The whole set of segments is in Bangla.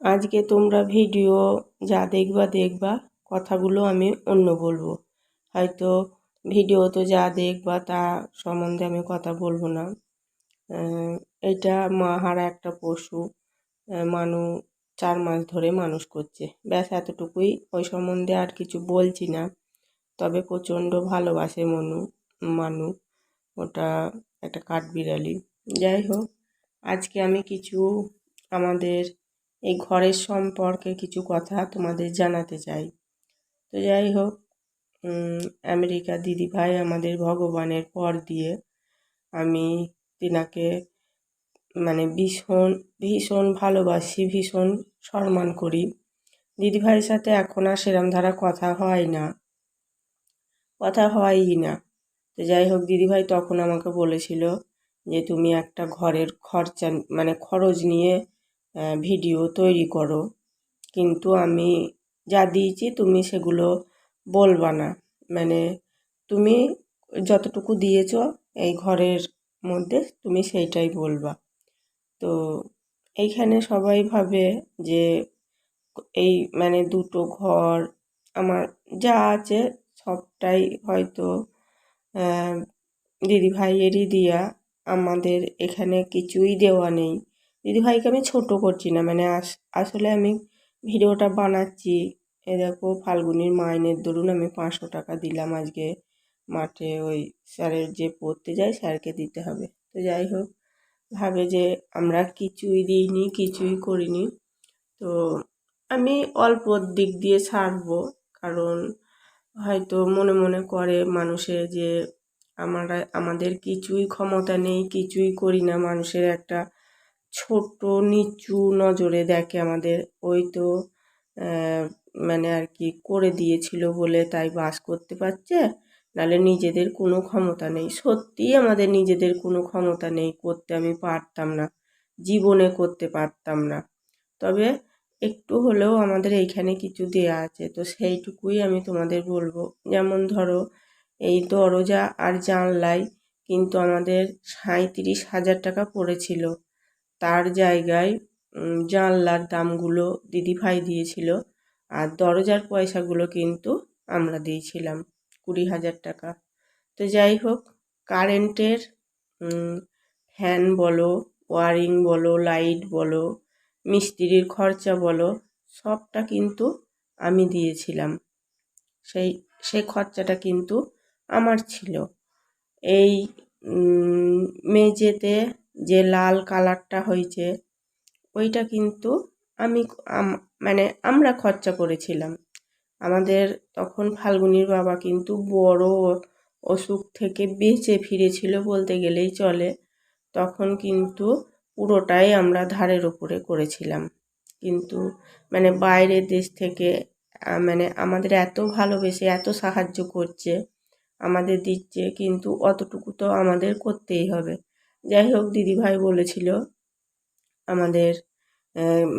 আজকে তোমরা ভিডিও যা দেখবা দেখবা, কথাগুলো আমি অন্য বলব। হয়তো ভিডিও তো যা দেখবা তা সম্বন্ধে আমি কথা বলব না। এটা মা হারা একটা পশু। মানু, চার মাস ধরে মানুষ করছে। ব্যাস, এতটুকুই। ওই সম্বন্ধে আর কিছু বলছি না। তবে প্রচণ্ড ভালোবাসে মনু, মানু। ওটা একটা কাঠবিড়ালি। যাই হোক, আজকে আমি কিছু আমাদের এই ঘরের সম্পর্কে কিছু কথা তোমাদের জানাতে চাই। তো যাই হোক আমেরিকা দিদিভাই আমাদের ভগবানের পর দিয়ে আমি তিনাকে মানে ভীষণ ভীষণ ভালোবাসি, ভীষণ সম্মান করি। দিদিভাইয়ের সাথে এখন আর সেরম ধারা কথা হয় না, কথা হয়ই না। তো যাই হোক দিদিভাই তখন আমাকে বলেছিল যে, তুমি একটা ঘরের খরচা মানে খরচ নিয়ে ভিডিও তৈরি করো। কিন্তু আমি যা দিয়েছি তুমি সেগুলো বলবা না। মানে তুমি যতটুকু দিয়েছ এই ঘরের মধ্যে তুমি সেইটাই বলবা। তো এইখানে সবাই ভাবে যে এই মানে দুটো ঘর আমার যা আছে সবটাই হয়তো দিদিভাইয়েরই দেওয়া আমাদের এখানে কিছুই দেওয়া নেই। দিদিভাইকে আমি ছোটো করছি না মানে আস, আসলে আমি ভিডিওটা বানাচ্ছি। এ দেখো, ফাল্গুনির মাইনের দরুন আমি পাঁচশো টাকা দিলাম আজকে মাঠে, ওই স্যারের যে পড়তে যায় স্যারকে দিতে হবে। তো যাই হোক, ভাবে যে আমরা কিছুই দিইনি, কিছুই করিনি। তো আমি অল্প দিক দিয়ে ছাড়বো, কারণ হয়তো মনে মনে করে মানুষের যে আমরা, আমাদের কিছুই ক্ষমতা নেই, কিছুই করি না। মানুষের একটা ছোট, নিচু নজরে দেখে আমাদের ওই তো মানে আর কি করে দিয়েছিল বলে তাই বাস করতে পারছে। নাহলে নিজেদের কোনো ক্ষমতা নেই। সত্যিই আমাদের নিজেদের কোনো ক্ষমতা নেই, করতে আমি পারতাম না। জীবনে করতে পারতাম না। তবে একটু হলেও আমাদের এইখানে কিছু দেয়া আছে, তো সেইটুকুই আমি তোমাদের বলব। যেমন ধরো, এই দরজা আর জানলায় কিন্তু আমাদের সাঁত্রিশ হাজার টাকা পড়েছিল। তার জায়গায় জানলার দামগুলো দিদিভাই দিয়েছিল আর দরজার পয়সাগুলো কিন্তু আমরা দিয়েছিলাম কুড়ি হাজার টাকা। তো যাই হোক, কারেন্টের ফ্যান বলো, ওয়ারিং বলো, লাইট বলো, মিস্ত্রির খরচা বলো, সবটা কিন্তু আমি দিয়েছিলাম। সেই সেই খরচাটা কিন্তু আমার ছিল। এই মেঝেতে যে লাল কালারটা হয়েছে, ওইটা কিন্তু আমি মানে আমরা খরচা করেছিলাম। আমাদের তখন ফাল্গুনির বাবা কিন্তু বড় অসুখ থেকে বেঁচে ফিরেছিল বলতে গেলেই চলে। তখন কিন্তু পুরোটাই আমরা ধারের ওপরে করেছিলাম। কিন্তু মানে বাইরের দেশ থেকে মানে আমাদের এত ভালোবেসে, এত সাহায্য করছে, আমাদের দিচ্ছে, কিন্তু অতটুকু তো আমাদের করতেই হবে। যাই হোক, দিদিভাই বলেছিল আমাদের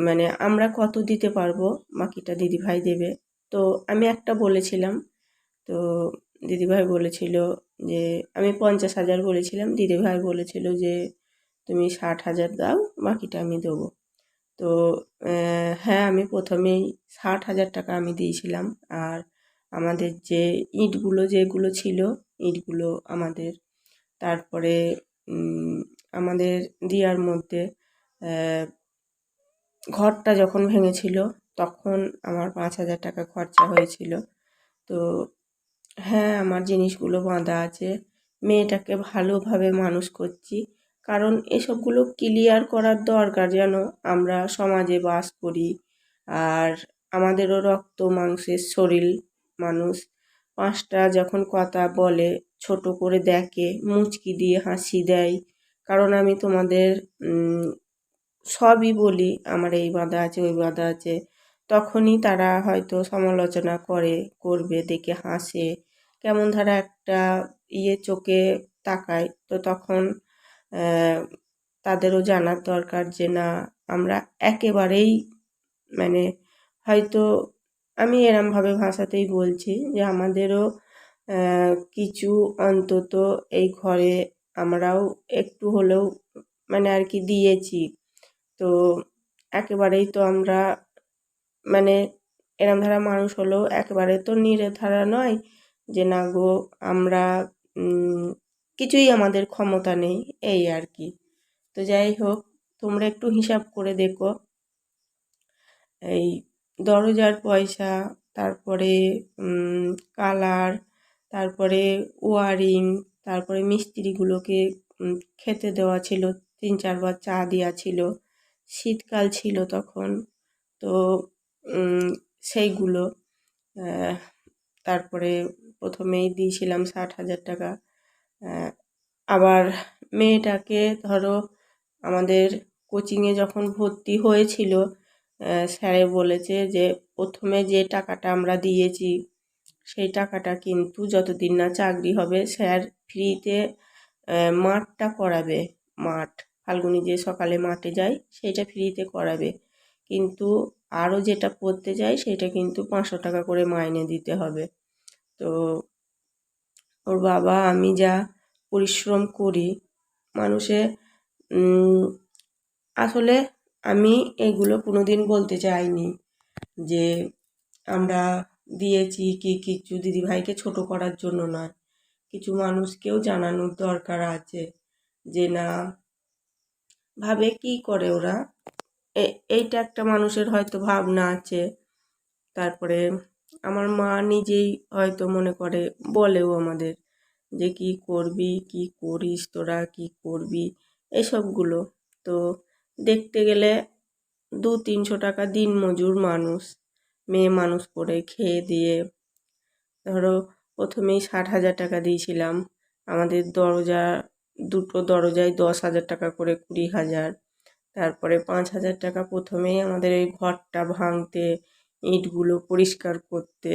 মানে আমরা কত দিতে পারব? বাকিটা দিদিভাই দেবে। তো আমি একটা বলেছিলাম, তো দিদিভাই বলেছিল যে, আমি পঞ্চাশ হাজার বলেছিলাম, দিদিভাই বলেছিল যে, তুমি ষাট হাজার দাও, বাকিটা আমি দেবো। তো হ্যাঁ আমি প্রথমেই ষাট হাজার টাকা আমি দিয়েছিলাম, আর আমাদের যে ইঁটগুলো যেগুলো ছিল, ইঁটগুলো আমাদের, তারপরে আমাদের দিয়ার মধ্যে ঘরটা যখন ভেঙেছিল, তখন আমার পাঁচ হাজার টাকা খরচা হয়েছিল। তো হ্যাঁ আমার জিনিসগুলো বাঁধা আছে। মেয়েটাকে ভালোভাবে মানুষ করছি। কারণ এসবগুলো ক্লিয়ার করার দরকার যেন আমরা সমাজে বাস করি। আর আমাদেরও রক্ত, মাংসের শরীর মানুষ। পাঁচটা যখন কথা বলে, ছোট করে দেখে, মুচকি দিয়ে হাসি দেয়। কারণ আমি তোমাদের সবই বলি, আমার এই বাঁধা আছে, ওই বাঁধা আছে। তখনই তারা হয়তো সমালোচনা করে, করবে, দেখে হাসে। কেমন ধারা একটা ইয়ে চোখে তাকায়, তো তখন তাদেরও জানার দরকার যে, না, আমরা একেবারেই মানে হয়তো আমি এরমভাবে ভাষাতেই বলছি যে আমাদেরও কিছু অন্তত এই ঘরে আমরাও একটু হলেও মানে আর কি দিয়েছি। তো একেবারেই তো আমরা মানে এরম ধারা মানুষ হলেও একেবারে তো নিরেধারা নয় যে না গো আমরা কিছুই আমাদের ক্ষমতা নেই এই আর কি। তো যাই হোক, তোমরা একটু হিসাব করে দেখো। এই দরজার পয়সা, তারপরে কালার, তারপরে ওয়ারিং, তারপরে মিস্ত্রিগুলোকে খেতে দেওয়া ছিল, তিন চারবার চা দেওয়া ছিল। শীতকাল ছিল তখন, তো সেইগুলো তারপরে প্রথমেই দিয়েছিলাম ষাট হাজার টাকা। আবার মেয়েটাকে ধরো, আমাদের কোচিংয়ে যখন ভর্তি হয়েছিল স্যারে বলেছে যে, প্রথমে যে টাকাটা আমরা দিয়েছি, সেই টাকাটা কিন্তু যতদিন না চাকরি হবে, স্যার ফ্রিতে মাঠটা করাবে। মাঠ, ফাল্গুনি যে সকালে মাঠে যায়, সেইটা ফ্রিতে করাবে। কিন্তু আরও যেটা পড়তে যায়, সেটা কিন্তু পাঁচশো টাকা করে মাইনে দিতে হবে। তো ওর বাবা, আমি যা পরিশ্রম করি, মানুষে আসলে আমি এগুলো কোনো দিন বলতে চাইনি যে আমরা দিয়েছি কি কিছু দিদিভাইকে ছোট করার জন্য নয়। কিছু মানুষকেও জানানোর দরকার আছে যে না, ভাবে কি করে ওরা? এইটা একটা মানুষের হয়তো ভাবনা আছে। তারপরে আমার মা নিজেই হয়তো মনে করে, বলেও আমাদের যে কি করবি, কি করিস তোরা, কি করবি, এসবগুলো। তো দেখতে গেলে দু তিনশো টাকা দিন মজুর মানুষ। মেয়ে মানুষ করে খেয়ে দিয়ে। ধরো প্রথমেই ষাট হাজার টাকা দিয়েছিলাম। আমাদের দরজা, দুটো দরজায় দশ হাজার টাকা করে কুড়ি হাজার। তারপরে পাঁচ হাজার টাকা প্রথমেই আমাদের এই ঘরটা ভাঙতে, ইঁটগুলো পরিষ্কার করতে।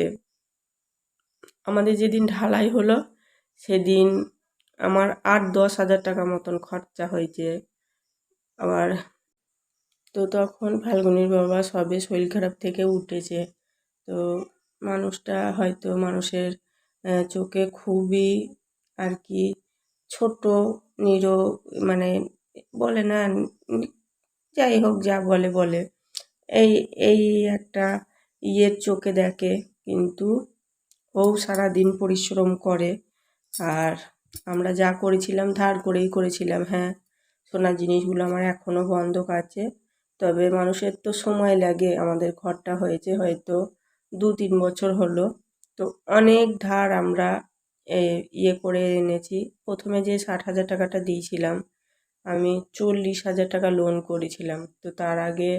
আমাদের যেদিন ঢালাই হলো, সেদিন আমার আট দশ হাজার টাকা মতন খরচা হয়েছে। আবার তো তখন ফাল্গুনির বাবা সবে শরীর খারাপ থেকে উঠেছে। তো মানুষটা হয়তো মানুষের চোখে খুবই আর কি ছোট, নিরো মানে বলে না, যাই হোক যা বলে বলে। এই এই একটা ইয়ের চোখে দেখে কিন্তু ও সারা দিন পরিশ্রম করে। আর আমরা যা করেছিলাম ধার করেই করেছিলাম হ্যাঁ। সোনার জিনিসগুলো আমার এখনও বন্ধক আছে। তবে মানুষের তো সময় লাগে, আমাদের ঘরটা হয়েছে হয়তো দু তিন বছর হলো। তো অনেক ধার আমরা ইয়ে করে এনেছি। প্রথমে যে ষাট হাজার টাকাটা দিয়েছিলাম, আমি চল্লিশ হাজার টাকা লোন করেছিলাম। তো তার আগে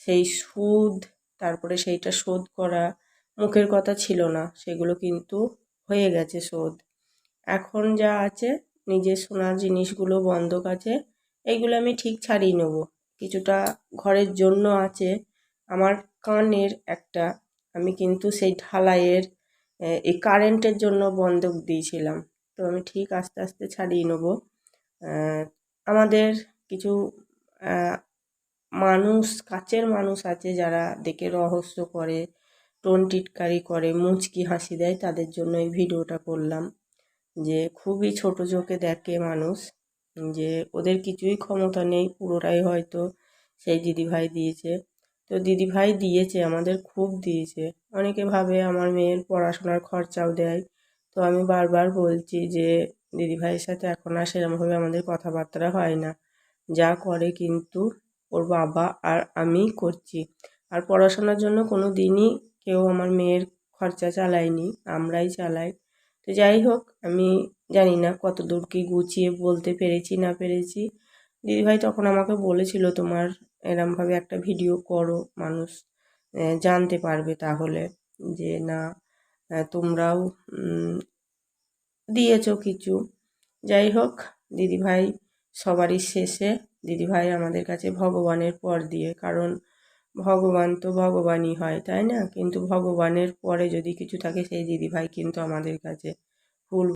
সেই সুদ, তারপরে সেইটা শোধ করা মুখের কথা ছিল না, সেগুলো কিন্তু হয়ে গেছে শোধ। এখন যা আছে, নিজের সোনার জিনিসগুলো বন্ধক আছে এইগুলো আমি ঠিক ছাড়িয়ে নেব। কিছুটা ঘরের জন্য আছে। আমার কানের একটা। আমি কিন্তু সেই ঢালাইয়ের এই কারেন্টের জন্য বন্ধক দিয়েছিলাম। তো আমি ঠিক আস্তে আস্তে ছাড়িয়ে নেব। আমাদের কিছু মানুষ, কাছের মানুষ আছে যারা দেখে রহস্য করে, টোন টিটকারি করে, মুচকি হাসি দেয়। তাদের জন্য এই ভিডিওটা করলাম। যে খুবই ছোট চোখে দেখে মানুষ। যে ওদের কিছুই ক্ষমতা নেই, পুরোটাই হয়তো সেই দিদিভাই দিয়েছে। তো দিদিভাই দিয়েছে, আমাদের খুব দিয়েছে। অনেকে ভাবে আমার মেয়ের পড়াশোনার খরচাও দেয়। তো আমি বারবার বলছি যে, দিদিভাইয়ের সাথে এখন আর সেরকমভাবে আমাদের কথাবার্তা হয় না। যা করে কিন্তু ওর বাবা আর আমি করছি। আর পড়াশোনার জন্য কোনো দিনই কেউ আমার মেয়ের খরচা চালায়নি, আমরাই চালাই। তো যাই হোক, আমি জানি না কত দূর কি গুছিয়ে বলতে পেরেছি, না পেরেছি। দিদিভাই তখন আমাকে বলেছিল, তোমার এরমভাবে একটা ভিডিও করো, মানুষ জানতে পারবে তাহলে যে না তোমরাও দিয়েছ কিছু। যাই হোক, দিদিভাই সবারই শেষে, দিদিভাই আমাদের কাছে ভগবানের পর দিয়ে, কারণ ভগবান তো ভগবানই হয়, তাই না? কিন্তু ভগবানের পরে যদি কিছু থাকে, সেই দিদিভাই কিন্তু আমাদের কাছে ফুল